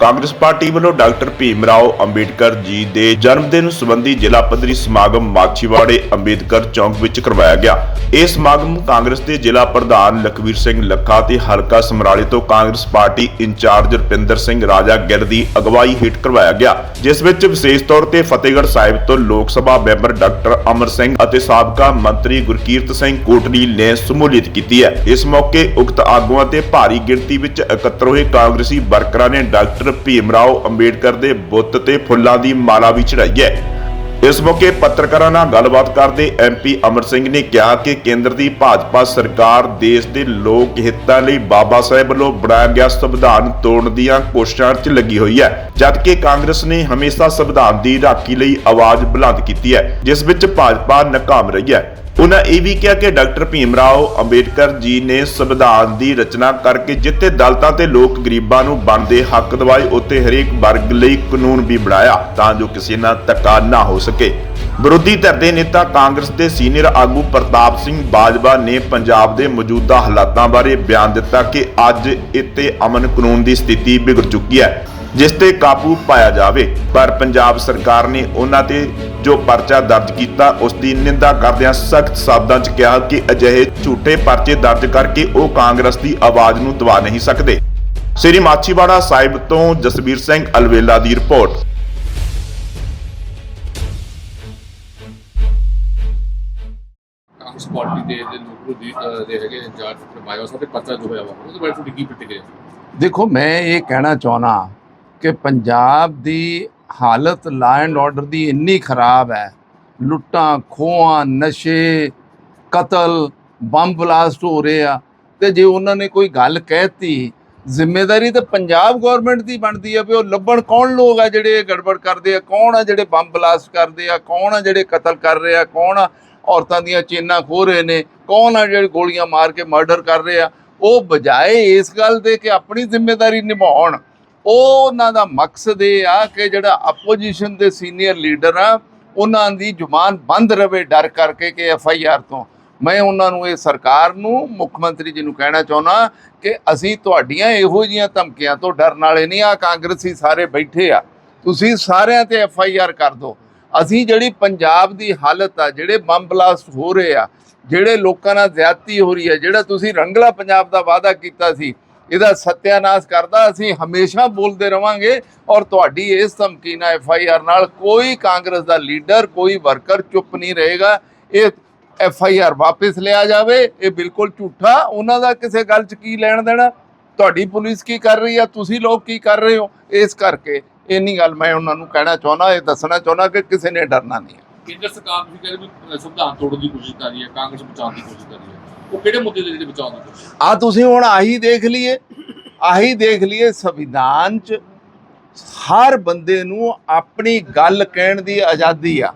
Congress party ਵੱਲੋਂ doctor Bhim Rao Ambedkar ji ਦੇ ਜਨਮ ਦਿਨ ਸੰਬੰਧੀ ਜ਼ਿਲ੍ਹਾ ਪੱਧਰੀ ਸਮਾਗਮ ਮਾਛੀਵਾੜੇ ਅੰਬੇਦਕਰ ਚੌਂਕ ਵਿੱਚ ਕਰਵਾਇਆ ਗਿਆ। ਇਹ ਸਮਾਗਮ ਕਾਂਗਰਸ ਦੇ ਜ਼ਿਲ੍ਹਾ ਪ੍ਰਧਾਨ ਲਖਵੀਰ ਸਿੰਘ ਲੱਖਾ ਤੇ ਹਲਕਾ ਸਮਰਾਲੇ ਤੋਂ ਕਾਂਗਰਸ ਪਾਰਟੀ ਇੰਚਾਰਜ ਰੁਪਿੰਦਰ ਸਿੰਘ ਰਾਜਾ ਗਿੱਲ ਦੀ ਅਗਵਾਈ ਹੇਠ ਕਰਵਾਇਆ ਗਿਆ, ਜਿਸ ਵਿੱਚ ਵਿਸ਼ੇਸ਼ ਤੌਰ ਤੇ ਫਤਿਹਗੜ੍ਹ ਸਾਹਿਬ ਤੋਂ ਲੋਕ ਸਭਾ ਮੈਂਬਰ ਡਾਕਟਰ ਅਮਰ ਸਿੰਘ ਅਤੇ ਸਾਬਕਾ ਮੰਤਰੀ ਗੁਰਕੀਰਤ ਸਿੰਘ ਕੋਟਲੀ ਨੇ ਸ਼ਮੂਲੀਅਤ ਕੀਤੀ ਹੈ। ਇਸ ਮੌਕੇ ਉਕਤ ਆਗੂਆਂ ਤੇ ਭਾਰੀ ਗਿਣਤੀ ਵਿੱਚ ਇਕੱਤਰ ਹੋਏ ਕਾਂਗਰਸੀ ਵਰਕਰਾਂ ਨੇ ਡਾਕਟਰ ਭੀਮ ਰਾਓ ਅੰਬੇਡਕਰ ਦੇ ਬੁੱਤ ਤੇ ਫੁੱਲਾਂ ਦੀ ਮਾਲਾ ਵੀ ਚੜਾਈ ਹੈ। ਇਸ ਮੌਕੇ ਪੱਤਰਕਾਰਾਂ ਨਾਲ ਗੱਲਬਾਤ ਕਰਦੇ ਐਮਪੀ ਅਮਰ ਸਿੰਘ ਨੇ ਕਿਹਾ ਕਿ ਕੇਂਦਰ ਦੀ ਭਾਜਪਾ ਸਰਕਾਰ ਦੇਸ਼ ਦੇ ਲੋਕ ਹਿੱਤਾਂ ਲਈ ਬਾਬਾ ਸਾਹਿਬ ਵੱਲੋਂ ਬਣਾਇਆ ਗਿਆ ਸੰਵਿਧਾਨ ਤੋੜਨ ਦੀਆਂ ਕੋਸ਼ਿਸ਼ਾਂ 'ਚ ਲੱਗੀ ਹੋਈ ਹੈ, ਜਦਕਿ ਕਾਂਗਰਸ ਨੇ ਹਮੇਸ਼ਾ ਸੰਵਿਧਾਨ ਦੀ ਰਾਖੀ ਲਈ ਆਵਾਜ਼ ਬੁਲੰਦ ਕੀਤੀ ਹੈ, ਜਿਸ ਵਿੱਚ ਭਾਜਪਾ ਨਾਕਾਮ ਰਹੀ ਹੈ। ਉਹਨਾਂ ਇਹ ਵੀ ਕਿਹਾ ਕਿ ਡਾਕਟਰ ਭੀਮ ਰਾਓ ਅੰਬੇਡਕਰ ਜੀ ਨੇ ਸੰਵਿਧਾਨ ਦੀ ਰਚਨਾ ਕਰਕੇ ਜਿੱਥੇ ਦਲਤਾਂ ਤੇ ਲੋਕ ਗਰੀਬਾਂ ਨੂੰ ਬਣਦੇ ਹੱਕ ਦਿਵਾਏ, ਉੱਥੇ ਹਰੇਕ ਵਰਗ ਲਈ ਕਾਨੂੰਨ ਵੀ ਬਣਾਇਆ ਤਾਂ ਜੋ ਕਿਸੇ ਨਾਲ ਧੱਕਾ ਨਾ ਹੋ ਸਕੇ। ਵਿਰੋਧੀ ਧਿਰ ਦੇ ਨੇਤਾ ਕਾਂਗਰਸ ਦੇ ਸੀਨੀਅਰ ਆਗੂ ਪ੍ਰਤਾਪ ਸਿੰਘ ਬਾਜਵਾ ਨੇ ਪੰਜਾਬ ਦੇ ਮੌਜੂਦਾ ਹਾਲਾਤਾਂ ਬਾਰੇ ਬਿਆਨ ਦਿੱਤਾ ਕਿ ਅੱਜ ਇੱਥੇ ਅਮਨ ਕਾਨੂੰਨ ਦੀ ਸਥਿਤੀ ਵਿਗੜ ਚੁੱਕੀ ਹੈ। ਜਿਸ ਤੇ ਕਾਬੂ ਪਾਇਆ ਜਾਵੇ। ਪਰ ਪੰਜਾਬ ਸਰਕਾਰ ਨੇ ਉਹਨਾਂ ਤੇ ਜੋ ਪਰਚਾ ਦਰਜ ਕੀਤਾ ਉਸ ਦੀ ਨਿੰਦਾ ਕਰਦਿਆਂ ਸਖਤ ਸ਼ਬਦਾਂ 'ਚ ਕਿਹਾ ਕਿ ਅਜਿਹੇ ਝੂਠੇ ਪਰਚੇ ਦਰਜ ਕਰਕੇ ਉਹ ਕਾਂਗਰਸ ਦੀ ਆਵਾਜ਼ ਨੂੰ ਦਬਾ ਨਹੀਂ ਸਕਦੇ। ਸ੍ਰੀ ਮਾਛੀਵਾੜਾ ਸਾਹਿਬ ਤੋਂ ਜਸਵੀਰ ਸਿੰਘ ਅਲਵੇਲਾ ਦੀ ਰਿਪੋਰਟ। ਕਾਂਗਰਸ ਪਾਰਟੀ ਦੇ ਜਿਹੜੇ ਲੋਕਰੂ ਦੀ ਦੇ ਹੈਗੇ ਇੰਚਾਰਜ ਕਰਵਾਇਆ ਉਸ ਤੇ ਪਰਚਾ ਜੋ ਹੋਇਆ ਵਾ ਉਹਦੇ ਬਾਰੇ ਤੁਹਾਡੀ ਕੀ ਪ੍ਰਤੀਕਿਰਿਆ ਦੇਖੋ ਮੈਂ ਇਹ ਕਹਿਣਾ ਚਾਹਣਾ ਕਿ ਪੰਜਾਬ ਦੀ ਹਾਲਤ ਲਾ ਐਂਡ ਆਰਡਰ ਦੀ ਇੰਨੀ ਖਰਾਬ ਹੈ। ਲੁੱਟਾਂ, ਖੋਹਾਂ, ਨਸ਼ੇ, ਕਤਲ, ਬੰਬ ਬਲਾਸਟ ਹੋ ਰਹੇ ਆ। ਤੇ ਜੇ ਉਹਨਾਂ ਨੇ ਕੋਈ ਗੱਲ ਕਹਿਤੀ, ਜ਼ਿੰਮੇਵਾਰੀ ਤਾਂ ਪੰਜਾਬ ਗਵਰਨਮੈਂਟ ਦੀ ਬਣਦੀ ਆ ਵੀ ਉਹ ਲੱਭਣ ਕੌਣ ਲੋਕ ਆ ਜਿਹੜੇ ਗੜਬੜ ਕਰਦੇ ਆ? ਕੌਣ ਆ ਜਿਹੜੇ ਬੰਬ ਬਲਾਸਟ ਕਰਦੇ ਆ? ਕੌਣ ਆ ਜਿਹੜੇ ਕਤਲ ਕਰ ਰਹੇ ਆ? ਕੌਣ ਆ ਔਰਤਾਂ ਦੀਆਂ ਚੇਨਾਂ ਖੋਹ ਰਹੇ ਨੇ? ਕੌਣ ਆ ਜਿਹੜੇ ਗੋਲੀਆਂ ਮਾਰ ਕੇ ਮਰਡਰ ਕਰ ਰਹੇ ਆ? ਉਹ ਬਜਾਏ ਇਸ ਗੱਲ ਦੇ ਕਿ ਆਪਣੀ ਜ਼ਿੰਮੇਵਾਰੀ ਨਿਭਾਉਣ। ਉਹ ਉਹਨਾਂ ਦਾ ਮਕਸਦ ਇਹ ਆ ਕਿ ਜਿਹੜਾ ਆਪੋਜੀਸ਼ਨ ਦੇ ਸੀਨੀਅਰ ਲੀਡਰ ਆ, ਉਹਨਾਂ ਦੀ ਜ਼ੁਬਾਨ ਬੰਦ ਰਵੇ ਡਰ ਕਰਕੇ ਕਿ ਐਫ ਆਈ ਆਰ ਤੋਂ। ਮੈਂ ਉਹਨਾਂ ਨੂੰ, ਇਹ ਸਰਕਾਰ ਨੂੰ, ਮੁੱਖ ਮੰਤਰੀ ਜੀ ਨੂੰ ਕਹਿਣਾ ਚਾਹੁੰਦਾ ਕਿ ਅਸੀਂ ਤੁਹਾਡੀਆਂ ਇਹੋ ਜੀਆਂ ਧਮਕੀਆਂ ਤੋਂ ਡਰਨ ਵਾਲੇ ਨਹੀਂ ਆ, ਕਾਂਗਰਸੀ ਸਾਰੇ ਬੈਠੇ ਆ। ਤੁਸੀਂ ਸਾਰਿਆਂ ਤੇ ਐਫ ਆਈ ਆਰ ਕਰ ਦਿਓ। ਅਸੀਂ ਜਿਹੜੀ ਪੰਜਾਬ ਦੀ ਹਾਲਤ ਆ, ਜਿਹੜੇ ਬੰਬ ਬਲਾਸਟ ਹੋ ਰਹੇ ਆ, ਜਿਹੜੇ ਲੋਕਾਂ ਨਾਲ ਜ਼ਿਆਦਤੀ ਹੋ ਰਹੀ ਹੈ ਜਿਹੜਾ ਤੁਸੀਂ ਰੰਗਲਾ ਪੰਜਾਬ ਦਾ ਵਾਅਦਾ ਕੀਤਾ ਸੀ ਇਹਦਾ ਸਤਿਆਨਾਸ਼ ਕਰਦਾ, ਅਸੀਂ ਹਮੇਸ਼ਾ ਬੋਲਦੇ ਰਵਾਂਗੇ ਔਰ ਤੁਹਾਡੀ ਇਸ ਧਮਕੀ ਨਾਲ ਐਫ ਆਈ ਆਰ ਨਾਲ ਕੋਈ ਕਾਂਗਰਸ ਦਾ ਲੀਡਰ, ਕੋਈ ਵਰਕਰ ਚੁੱਪ ਨਹੀਂ ਰਹੇਗਾ। ਇਹ ਐਫ ਆਈ ਆਰ ਵਾਪਸ ਲਿਆ ਜਾਵੇ, ਇਹ ਬਿਲਕੁਲ ਝੂਠਾ। ਉਹਨਾਂ ਦਾ ਕਿਸੇ ਗੱਲ 'ਚ ਕੀ ਲੈਣ ਦੇਣਾ? ਤੁਹਾਡੀ ਪੁਲਿਸ ਕੀ ਕਰ ਰਹੀ ਆ? ਤੁਸੀਂ ਲੋਕ ਕੀ ਕਰ ਰਹੇ ਹੋ? ਇਸ ਕਰਕੇ ਇੰਨੀ ਗੱਲ ਮੈਂ ਉਹਨਾਂ ਨੂੰ ਕਹਿਣਾ ਚਾਹੁੰਦਾ, ਇਹ ਦੱਸਣਾ ਚਾਹੁੰਦਾ ਕਿ ਕਿਸੇ ਨੇ ਡਰਨਾ ਨਹੀਂ। ਹੈ। ਕੇਂਦਰ ਸਰਕਾਰ ਵੀ ਕਹਿੰਦੇ ਸੰਵਿਧਾਨ ਤੋੜਨ ਦੀ ਕੋਸ਼ਿਸ਼ ਕਰ ਰਹੀ ਹੈ, ਕਾਂਗਰਸ ਬਚਾਉਣ ਦੀ ਕੋਸ਼ਿਸ਼ ਕਰ ਰਹੀ ਹੈ। ਉਹ ਕਿਹੜੇ ਮੁੱਦੇ ਦੇ ਜਿਹੜੇ ਬਚਾਉਣ ਦੀ ਕੋਸ਼ਿਸ਼ ਆ ਤੁਸੀਂ ਹੁਣ ਆਹੀ ਦੇਖ ਲਈਏ, ਆਹੀ ਦੇਖ ਲਈਏ ਸੰਵਿਧਾਨ 'ਚ ਹਰ ਬੰਦੇ ਨੂੰ ਆਪਣੀ ਗੱਲ ਕਹਿਣ ਦੀ ਆਜ਼ਾਦੀ ਆ।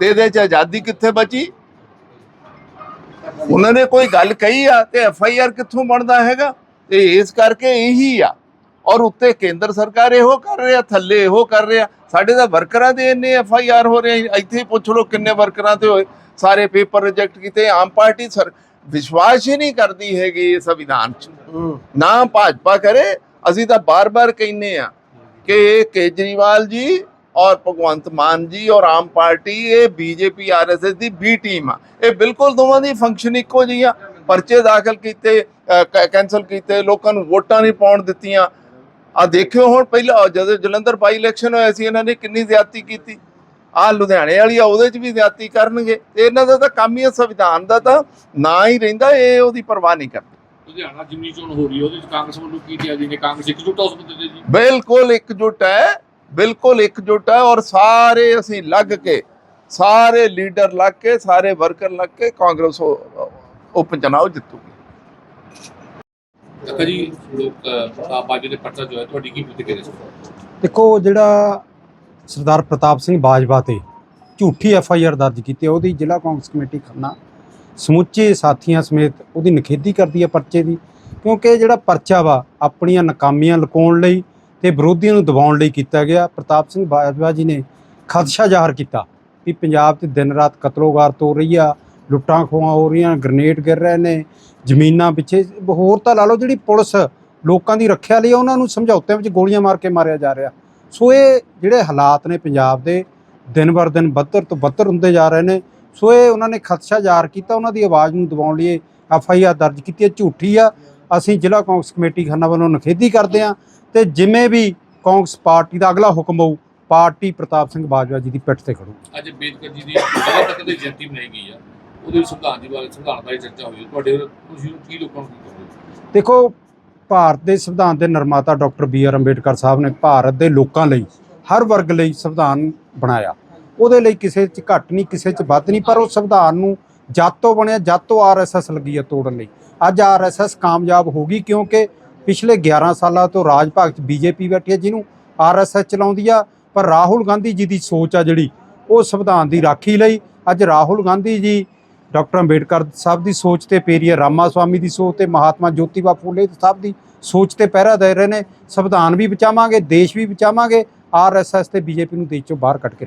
ਤੇ ਇਹਦੇ 'ਚ ਆਜ਼ਾਦੀ ਕਿੱਥੇ ਬਚੀ? ਉਹਨਾਂ ਨੇ ਕੋਈ ਗੱਲ ਕਹੀ ਆ ਤੇ ਐਫ ਆਈ ਆਰ ਕਿੱਥੋਂ ਬਣਦਾ ਹੈਗਾ? ਤੇ ਇਸ ਕਰਕੇ ਇਹੀ ਆ। ਔਰ ਉੱਤੇ ਕੇਂਦਰ ਸਰਕਾਰ ਇਹੋ ਕਰ ਰਿਹਾ, ਥੱਲੇ ਇਹੋ ਕਰ ਰਿਹਾ। ਸਾਡੇ ਤਾਂ ਵਰਕਰਾਂ ਦੇ ਇੰਨੇ ਐਫ ਆਈ ਆਰ ਹੋ ਰਹੇ ਇੱਥੇ ਪੁੱਛ ਲਓ ਕਿੰਨੇ ਵਰਕਰਾਂ ਤੇ ਹੋਏ। ਸਾਰੇ ਪੇਪਰ ਰਿਜੈਕਟ ਕੀਤੇ, ਆਮ ਪਾਰਟੀ ਸਰ ਵਿਸ਼ਵਾਸ ਹੀ ਨਹੀਂ ਕਰਦੀ ਹੈਗੀ ਇਹ ਸੰਵਿਧਾਨ 'ਚ। ਨਾ ਭਾਜਪਾ ਕਰੇ ਅਸੀਂ ਤਾਂ ਬਾਰ-ਬਾਰ ਕਹਿੰਨੇ ਆ ਕਿ ਇਹ ਕੇਜਰੀਵਾਲ ਜੀ ਔਰ ਭਗਵੰਤ ਮਾਨ ਜੀ ਔਰ ਆਮ ਪਾਰਟੀ ਇਹ ਬੀਜੇਪੀ ਆਰਐਸਐਸ ਦੀ ਬੀ ਟੀਮ ਆ। ਇਹ ਬਿਲਕੁਲ ਦੋਵਾਂ ਦੀ ਫੰਕਸ਼ਨ ਇੱਕੋ ਜਿਹੀ ਆ। ਪਰਚੇ ਦਾਖਲ ਕੀਤੇ ਕੈਨਸਲ ਕੀਤੇ ਲੋਕਾਂ ਨੂੰ ਵੋਟਾਂ ਨਹੀਂ ਪਾਉਣ ਦਿੱਤੀਆਂ। ਆ ਦੇਖਿਓ ਹੁਣ ਪਹਿਲਾਂ ਜਦੋਂ ਜਲੰਧਰ ਬਾਈ ਇਲੈਕਸ਼ਨ ਹੋਇਆ ਸੀ ਇਹਨਾਂ ਨੇ ਕਿੰਨੀ ਜ਼ਿਆਦਤੀ ਕੀਤੀ। ਆ ਲੁਧਿਆਣੇ ਵਾਲੀ ਆ ਉਹਦੇ 'ਚ ਵੀ ਜ਼ਿਆਦਤੀ ਕਰਨਗੇ। ਤੇ ਇਹਨਾਂ ਦਾ ਤਾਂ ਕੰਮ ਹੀ ਸੰਵਿਧਾਨ ਦਾ ਤਾਂ ਨਾ ਹੀ ਰਹਿੰਦਾ ਇਹ ਉਹਦੀ ਪਰਵਾਹ ਨਹੀਂ ਕਰਦੇ। ਲੁਧਿਆਣਾ ਜਿਮਨੀ ਚੋਣ ਹੋ ਰਹੀ ਹੈ ਉਹਦੇ ਵਿੱਚ ਕਾਂਗਰਸ ਵੱਲੋਂ ਕੀ ਕਿਹਾ ਜੀ ਨੇ? ਕਾਂਗਰਸ ਇਕਜੁੱਟ ਆ ਉਸ ਮੁੱਦੇ ਤੇ ਜੀ? ਬਿਲਕੁਲ ਇਕਜੁੱਟ ਹੈ ਬਿਲਕੁਲ ਇਕਜੁੱਟ ਹੈ ਔਰ ਸਾਰੇ ਅਸੀਂ ਲੱਗ ਕੇ ਸਾਰੇ ਲੀਡਰ ਲੱਗ ਕੇ ਸਾਰੇ ਵਰਕਰ ਲੱਗ ਕੇ ਕਾਂਗਰਸ ਉਹ ਉਪ ਚੁਣਾਵ ਜਿੱਤੂਗੀ। ਅੱਛਾ ਜੀ ਲੋਕ ਬਾਜੀ ਦੇ ਪਰਚਾ ਜੋ ਹੈ ਤੁਹਾਡੀ ਕੀ ਪ੍ਰਤੀਕਿਰਿਆ? ਦੇਖੋ ਜਿਹੜਾ ਸਰਦਾਰ ਪ੍ਰਤਾਪ ਸਿੰਘ ਬਾਜਵਾ ਤੇ ਝੂਠੀ ਐਫ ਆਈ ਆਰ ਦਰਜ ਕੀਤੀ ਉਹਦੀ ਜ਼ਿਲ੍ਹਾ ਕਾਂਗਰਸ ਕਮੇਟੀ ਖੰਨਾ ਸਮੁੱਚੇ ਸਾਥੀਆਂ ਸਮੇਤ ਉਹਦੀ ਨਿਖੇਧੀ ਕਰਦੀ ਹੈ ਪਰਚੇ ਦੀ, ਕਿਉਂਕਿ ਇਹ ਜਿਹੜਾ ਪਰਚਾ ਵਾ, ਆਪਣੀਆਂ ਨਾਕਾਮੀਆਂ ਲੁਕਾਉਣ ਲਈ ਤੇ ਵਿਰੋਧੀਆਂ ਨੂੰ ਦਬਾਉਣ ਲਈ ਕੀਤਾ ਗਿਆ। ਪ੍ਰਤਾਪ ਸਿੰਘ ਬਾਜਵਾ ਜੀ ਨੇ ਖਦਸ਼ਾ ਜ਼ਾਹਰ ਕੀਤਾ ਕਿ ਪੰਜਾਬ 'ਚ ਦਿਨ ਰਾਤ ਕਤਲੋਗਾਰ ਹੋ ਰਹੀ ਆ, ਲੁੱਟਾਂ ਖੋਹਾਂ ਹੋ ਰਹੀਆਂ, ਗ੍ਰਨੇਡ ਗਿਰ ਰਹੇ ਨੇ, ਜ਼ਮੀਨਾਂ ਪਿੱਛੇ, ਹੋਰ ਤਾਂ ਲਾ ਲਓ ਜਿਹੜੀ ਪੁਲਿਸ ਲੋਕਾਂ ਦੀ ਰੱਖਿਆ ਲਈ ਉਹਨਾਂ ਨੂੰ ਸਮਝੌਤਿਆਂ ਵਿੱਚ ਗੋਲੀਆਂ ਮਾਰ ਕੇ ਮਾਰਿਆ ਜਾ ਰਿਹਾ। ਸੋ ਇਹ ਜਿਹੜੇ ਹਾਲਾਤ ਨੇ ਪੰਜਾਬ ਦੇ ਦਿਨ ਬਰ ਦਿਨ ਬੱਤਰ ਤੋਂ ਬੱਤਰ ਹੁੰਦੇ ਜਾ ਰਹੇ ਨੇ। ਸੋ ਇਹ ਉਹਨਾਂ ਨੇ ਖਦਸ਼ਾ ਜ਼ਾਹਰ ਕੀਤਾ ਉਹਨਾਂ ਦੀ ਆਵਾਜ਼ ਨੂੰ ਦਬਾਉਣ ਲਈ ਐਫ ਆਈ ਆਰ ਦਰਜ ਕੀਤੀ ਹੈ। ਝੂਠੀ ਆ। ਅਸੀਂ ਜ਼ਿਲ੍ਹਾ ਕਾਂਗਰਸ ਕਮੇਟੀ ਖੰਨਾ ਵੱਲੋਂ ਨਿਖੇਧੀ ਕਰਦੇ ਹਾਂ ਤੇ ਜਿਵੇਂ ਵੀ ਕਾਂਗਰਸ ਪਾਰਟੀ ਦਾ ਅਗਲਾ ਹੁਕਮ ਹੋਊ ਪਾਰਟੀ ਪ੍ਰਤਾਪ ਸਿੰਘ ਬਾਜਵਾ ਜੀ ਦੀ ਪਿੱਠ ਤੇ ਖੜੂ। ਅੱਜ ਅੰਬੇਦਕਰ ਜੀ ਦੀ ਜਗ੍ਹਾ ਤੱਕ ਦੀ ਜਯੰਤੀ ਮਨਾਈ ਗਈ ਆ। ਉਹਦੇ ਸੰਵਿਧਾਨ ਜੀ ਬਾਰੇ ਸੰਵਿਧਾਨ ਬਾਰੇ ਚਰਚਾ ਹੋਈ। ਤੁਹਾਡੇ ਤੁਸੀਂ ਕੀ ਲੋਕਾਂ ਨੂੰ ਕੀ ਕਹੋਗੇ? ਦੇਖੋ ਭਾਰਤ ਦੇ ਸੰਵਿਧਾਨ ਦੇ ਨਿਰਮਾਤਾ doctor B R Ambedkar Sahib ਨੇ ਭਾਰਤ ਦੇ ਲੋਕਾਂ ਲਈ ਹਰ ਵਰਗ ਲਈ ਸੰਵਿਧਾਨ ਬਣਾਇਆ। ਉਹਦੇ ਲਈ ਕਿਸੇ 'ਚ ਘੱਟ ਨਹੀਂ, ਕਿਸੇ 'ਚ ਵੱਧ ਨਹੀਂ, ਪਰ ਉਹ ਸੰਵਿਧਾਨ ਨੂੰ ਜਦ ਤੋਂ ਬਣਿਆ ਜਦ ਤੋਂ ਆਰਐਸਐਸ ਲੱਗੀ ਹੈ ਤੋੜਨ ਲਈ। ਅੱਜ ਆਰਐਸਐਸ ਕਾਮਯਾਬ ਹੋ ਗਈ ਕਿਉਂਕਿ ਪਿਛਲੇ 11 ਸਾਲਾਂ ਤੋਂ ਰਾਜ ਭਾਗ 'ਚ ਬੀਜੇਪੀ ਬੈਠੀ ਹੈ ਜਿਹਨੂੰ ਆਰਐਸਐਸ ਚਲਾਉਂਦੀ ਆ, ਪਰ ਰਾਹੁਲ ਗਾਂਧੀ ਜੀ ਦੀ ਸੋਚ ਆ ਜਿਹੜੀ, ਉਹ ਸੰਵਿਧਾਨ ਦੀ ਰਾਖੀ ਲਈ। ਅੱਜ ਰਾਹੁਲ ਗਾਂਧੀ ਜੀ ਡਾਕਟਰ ਅੰਬੇਡਕਰ ਸਾਹਿਬ ਦੀ ਸੋਚ ਤੇ ਪੇਰੀਆ ਰਾਮਾ ਸਵਾਮੀ ਦੀ ਸੋਚ ਤੇ ਮਹਾਤਮਾ ਜੋਤੀਬਾ ਫੂਲੇ ਸਾਹਿਬ ਦੀ ਸੋਚ ਤੇ ਪਹਿਰਾ ਦੇ ਰਹੇ ਨੇ। ਸੰਵਿਧਾਨ ਵੀ ਬਚਾਵਾਂਗੇ ਦੇਸ਼ ਵੀ ਬਚਾਵਾਂਗੇ ਆਰਐਸਐਸ ਤੇ ਬੀਜੇਪੀ ਨੂੰ ਦੇਸ਼ ਚੋਂ ਬਾਹਰ ਕੱਢ ਕੇ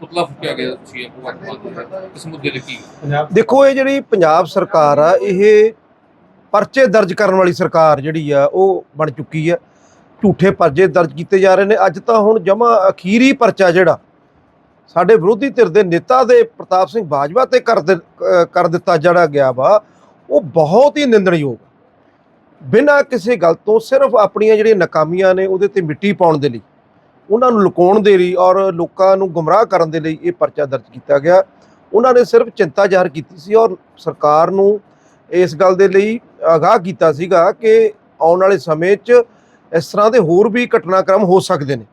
ਪੁਤਲਾ ਫੁੱਕਿਆ ਗਿਆ ਇਸ ਮੁੱਦੇ ਕੀ? ਦੇਖੋ ਇਹ ਜਿਹੜੀ ਪੰਜਾਬ ਸਰਕਾਰ ਆ ਇਹ ਪਰਚੇ ਦਰਜ ਕਰਨ ਵਾਲੀ ਸਰਕਾਰ ਜਿਹੜੀ ਆ ਉਹ ਬਣ ਚੁੱਕੀ ਆ। ਝੂਠੇ ਪਰਚੇ ਦਰਜ ਕੀਤੇ ਜਾ ਰਹੇ ਨੇ। ਅੱਜ ਤਾਂ ਹੁਣ ਜਮਾ ਅਖੀਰੀ ਪਰਚਾ ਜਿਹੜਾ ਸਾਡੇ ਵਿਰੋਧੀ ਧਿਰ ਦੇ ਨੇਤਾ ਦੇ ਪ੍ਰਤਾਪ ਸਿੰਘ ਬਾਜਵਾ ਤੇ ਕਰ ਕਰ ਦਿੱਤਾ ਜਿਹੜਾ ਗਿਆ ਵਾ, ਉਹ ਬਹੁਤ ਹੀ ਨਿੰਦਣਯੋਗ ਬਿਨਾਂ ਕਿਸੇ ਗੱਲ ਤੋਂ ਸਿਰਫ ਆਪਣੀਆਂ ਜਿਹੜੀਆਂ ਨਾਕਾਮੀਆਂ ਨੇ ਉਹਦੇ ਤੇ ਮਿੱਟੀ ਪਾਉਣ ਦੇ ਲਈ, ਉਹਨਾਂ ਨੂੰ ਲੁਕਾਉਣ ਦੇ ਲਈ ਔਰ ਲੋਕਾਂ ਨੂੰ ਗੁੰਮਰਾਹ ਕਰਨ ਦੇ ਲਈ ਇਹ ਪਰਚਾ ਦਰਜ ਕੀਤਾ ਗਿਆ। ਉਹਨਾਂ ਨੇ ਸਿਰਫ ਚਿੰਤਾ ਜ਼ਾਹਰ ਕੀਤੀ ਸੀ ਔਰ ਸਰਕਾਰ ਨੂੰ ਇਸ ਗੱਲ ਦੇ ਲਈ ਆਗਾਹ ਕੀਤਾ ਸੀਗਾ ਕਿ ਆਉਣ ਵਾਲੇ ਸਮੇਂ 'ਚ ਇਸ ਤਰ੍ਹਾਂ ਦੇ ਹੋਰ ਵੀ ਘਟਨਾਕ੍ਰਮ ਹੋ ਸਕਦੇ ਨੇ।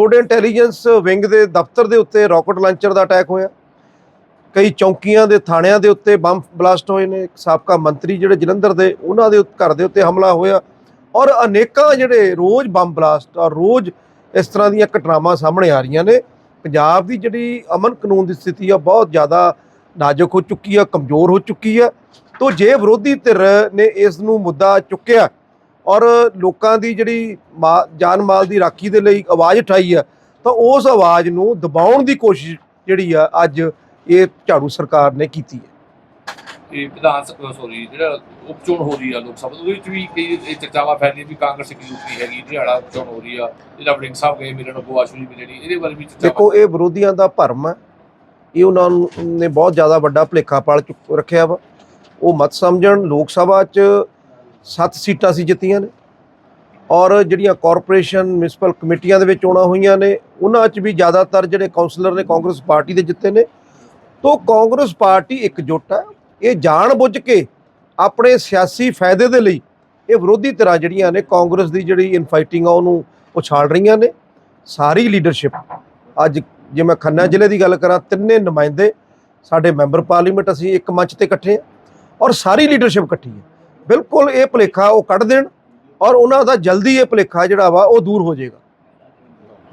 ਤੁਹਾਡੇ ਇੰਟੈਲੀਜੈਂਸ ਵਿੰਗ ਦੇ ਦਫ਼ਤਰ ਦੇ ਉੱਤੇ ਰਾਕਟ ਲਾਂਚਰ ਦਾ ਅਟੈਕ ਹੋਇਆ। ਕਈ ਚੌਂਕੀਆਂ ਦੇ ਥਾਣਿਆਂ ਦੇ ਉੱਤੇ ਬੰਬ ਬਲਾਸਟ ਹੋਏ ਨੇ। ਸਾਬਕਾ ਮੰਤਰੀ ਜਿਹੜੇ ਜਲੰਧਰ ਦੇ, ਉਹਨਾਂ ਦੇ ਘਰ ਦੇ ਉੱਤੇ ਹਮਲਾ ਹੋਇਆ। ਔਰ ਅਨੇਕਾਂ ਜਿਹੜੇ ਰੋਜ਼ ਬੰਬ ਬਲਾਸਟ ਔਰ ਰੋਜ਼ ਇਸ ਤਰ੍ਹਾਂ ਦੀਆਂ ਘਟਨਾਵਾਂ ਸਾਹਮਣੇ ਆ ਰਹੀਆਂ ਨੇ। ਪੰਜਾਬ ਦੀ ਜਿਹੜੀ ਅਮਨ ਕਾਨੂੰਨ ਦੀ ਸਥਿਤੀ ਆ ਬਹੁਤ ਜ਼ਿਆਦਾ ਨਾਜ਼ੁਕ ਹੋ ਚੁੱਕੀ ਆ, ਕਮਜ਼ੋਰ ਹੋ ਚੁੱਕੀ ਆ। ਤੋ ਜੇ ਵਿਰੋਧੀ ਧਿਰ ਨੇ ਇਸ ਨੂੰ ਮੁੱਦਾ ਚੁੱਕਿਆ ਔਰ ਲੋਕਾਂ ਦੀ ਜਿਹੜੀ ਜਾਨ ਮਾਲ ਦੀ ਰਾਖੀ ਦੇ ਲਈ ਆਵਾਜ਼ ਉਠਾਈ ਆ ਤਾਂ ਉਸ ਆਵਾਜ਼ ਨੂੰ ਦਬਾਉਣ ਦੀ ਕੋਸ਼ਿਸ਼ ਜਿਹੜੀ ਆ ਅੱਜ ਇਹ ਝਾੜੂ ਸਰਕਾਰ ਨੇ ਕੀਤੀ ਹੈ। ਇਹ ਵਿਧਾਨ ਸਭਾ ਸੋਰੀ ਜਿਹੜਾ ਉਪ ਚੋਣ ਹੋ ਰਹੀ ਆ ਲੋਕ ਸਭਾ ਉਹਦੇ ਵਿੱਚ ਵੀ ਕਈ ਇਹ ਚਰਚਾਵਾਂ ਫੈਲੀਆਂ ਵੀ ਕਾਂਗਰਸ ਇੱਕ ਯੂਪੀ ਹੈਗੀ ਦਿਹਾੜਾ ਉਪ ਚੋਣ ਹੋ ਰਹੀ ਆ ਜਿਹੜਾ ਵੜਿੰਗ ਸਾਹਿਬ ਗਏ ਮਿਲਣ ਗੋਆਸ਼ੂ ਜੀ ਮਿਲਣੀ ਇਹਦੇ ਬਾਰੇ ਵੀ ਚਰਚਾ ਦੇਖੋ ਇਹ ਵਿਰੋਧੀਆਂ ਦਾ ਭਰਮ ਹੈ ਇਹ ਉਹਨਾਂ ਨੂੰ ਨੇ ਬਹੁਤ ਜ਼ਿਆਦਾ ਵੱਡਾ ਭੁਲੇਖਾ ਪਾਲ ਚੁੱਕ ਰੱਖਿਆ ਵਾ। ਉਹ ਮਤ ਸਮਝਣ ਲੋਕ ਸਭਾ 'ਚ 7 ਸੀਟਾਂ ਸੀ ਜਿੱਤੀਆਂ ਨੇ। ਔਰ ਜਿਹੜੀਆਂ ਕਾਰਪੋਰੇਸ਼ਨ ਮਿਊਨਿਸਪਲ ਕਮੇਟੀਆਂ ਦੇ ਵਿੱਚ ਚੋਣਾਂ ਹੋਈਆਂ ਨੇ, ਉਹਨਾਂ 'ਚ ਵੀ ਜ਼ਿਆਦਾਤਰ ਜਿਹੜੇ ਕਾਉਂਸਲਰ ਨੇ ਕਾਂਗਰਸ ਪਾਰਟੀ ਦੇ ਜਿੱਤੇ ਨੇ। ਤੋਂ ਕਾਂਗਰਸ ਪਾਰਟੀ ਇਕਜੁੱਟ ਹੈ ਇਹ ਜਾਣ ਬੁੱਝ ਕੇ ਆਪਣੇ ਸਿਆਸੀ ਫਾਇਦੇ ਦੇ ਲਈ ਇਹ ਵਿਰੋਧੀ ਧਿਰਾਂ ਜਿਹੜੀਆਂ ਨੇ, ਕਾਂਗਰਸ ਦੀ ਜਿਹੜੀ ਇਨਫਾਈਟਿੰਗ ਆ, ਉਹਨੂੰ ਉਛਾਲ ਰਹੀਆਂ ਨੇ। ਸਾਰੀ ਲੀਡਰਸ਼ਿਪ ਅੱਜ ਜੇ ਮੈਂ ਖੰਨਾ ਜ਼ਿਲ੍ਹੇ ਦੀ ਗੱਲ ਕਰਾਂ, ਤਿੰਨੇ ਨੁਮਾਇੰਦੇ ਸਾਡੇ ਮੈਂਬਰ ਪਾਰਲੀਮੈਂਟ ਅਸੀਂ ਇੱਕ ਮੰਚ ਤੇ ਇਕੱਠੇ ਹਾਂ ਔਰ ਸਾਰੀ ਲੀਡਰਸ਼ਿਪ ਇਕੱਠੀ ਹੈ ਬਿਲਕੁਲ ਇਹ ਭੁਲੇਖਾ ਉਹ ਕੱਢ ਦੇਣ ਔਰ ਉਹਨਾਂ ਦਾ ਜਲਦੀ ਇਹ ਭੁਲੇਖਾ ਜਿਹੜਾ ਵਾ ਉਹ ਦੂਰ ਹੋ ਜਾਏਗਾ।